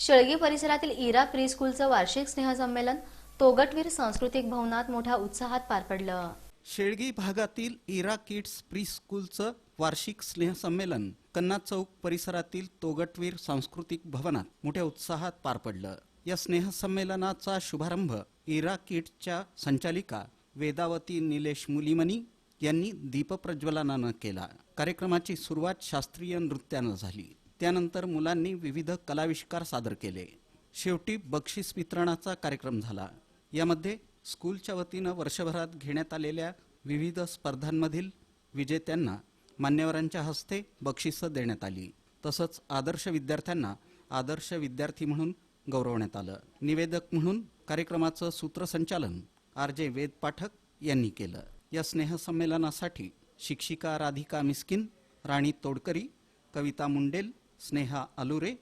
शेळगी परिसरातील इरा प्री स्कूलचं वार्षिक स्नेहसंमेलन तोगटवीर सांस्कृतिक भवनात मोठ्या उत्साहात पार पडलं. शेळगी भागातील इरा किड्स प्री स्कूलचं वार्षिक स्नेहसंमेलन कन्ना चौक परिसरातील तोगटवीर सांस्कृतिक भवनात मोठ्या उत्साहात पार पडलं. या स्नेहसंमेलनाचा शुभारंभ इरा किड्सच्या संचालिका वेदावती निलेश मुलीमणी यांनी दीपप्रज्वलनानं केला. कार्यक्रमाची सुरुवात शास्त्रीय नृत्यानं झाली. त्यानंतर मुलांनी विविध कलाविष्कार सादर केले. शेवटी बक्षीस वितरणाचा कार्यक्रम झाला. यामध्ये स्कूलच्या वतीनं वर्षभरात घेण्यात आलेल्या विविध स्पर्धांमधील विजेत्यांना मान्यवरांच्या हस्ते बक्षिसं देण्यात आली. तसंच आदर्श विद्यार्थ्यांना आदर्श विद्यार्थी म्हणून गौरवण्यात आलं. निवेदक म्हणून कार्यक्रमाचं सूत्रसंचालन आर जे वेद पाठक यांनी केलं. या स्नेहसंमेलनासाठी शिक्षिका राधिका मिस्किन राणी तोडकरी कविता मुंडेल स्नेहा अलुरे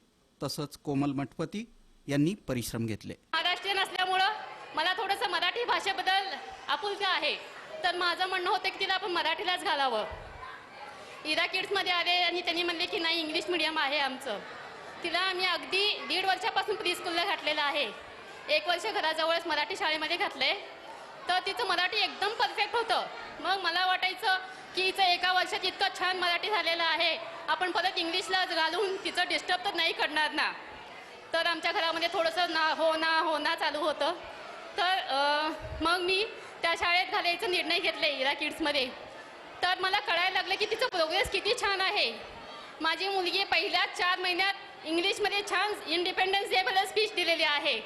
तसंच कोमल मठपती यांनी परिश्रम घेतले. महाराष्ट्रीयन असल्यामुळं मला थोडंसं मराठी भाषेबद्दल आपुलका आहे. तर माझं म्हणणं होतं की तिला आपण मराठीलाच घालावं. इरा किड्समध्ये आले आणि त्यांनी म्हणले की नाही इंग्लिश मिडियम आहे आमचं. तिला आम्ही अगदी दीड वर्षापासून प्री स्कूलला घातलेलं आहे. एक वर्ष घराजवळच मराठी शाळेमध्ये घातलंय. तर तिचं मराठी एकदम परफेक्ट होतं. मग मला वाटायचं की हिचं एका वर्षात इतकं छान मराठी झालेलं आहे. आपण परत इंग्लिशला घालून तिचं डिस्टर्ब तर नाही करणार ना. तर आमच्या घरामध्ये थोडंसं ना हो ना हो ना चालू होतं. तर मग मी त्या शाळेत घालायचा निर्णय घेतले इरा किड्समध्ये. तर मला कळायला लागलं की तिचं प्रोग्रेस किती छान आहे. माझी मुलगी पहिल्या चार महिन्यात इंग्लिशमध्ये छान इंडिपेंडन्स डे स्पीच दिलेली आहे.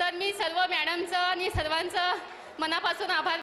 तर मी सर्व मॅडमचं आणि सर्वांचं मनापासून आभार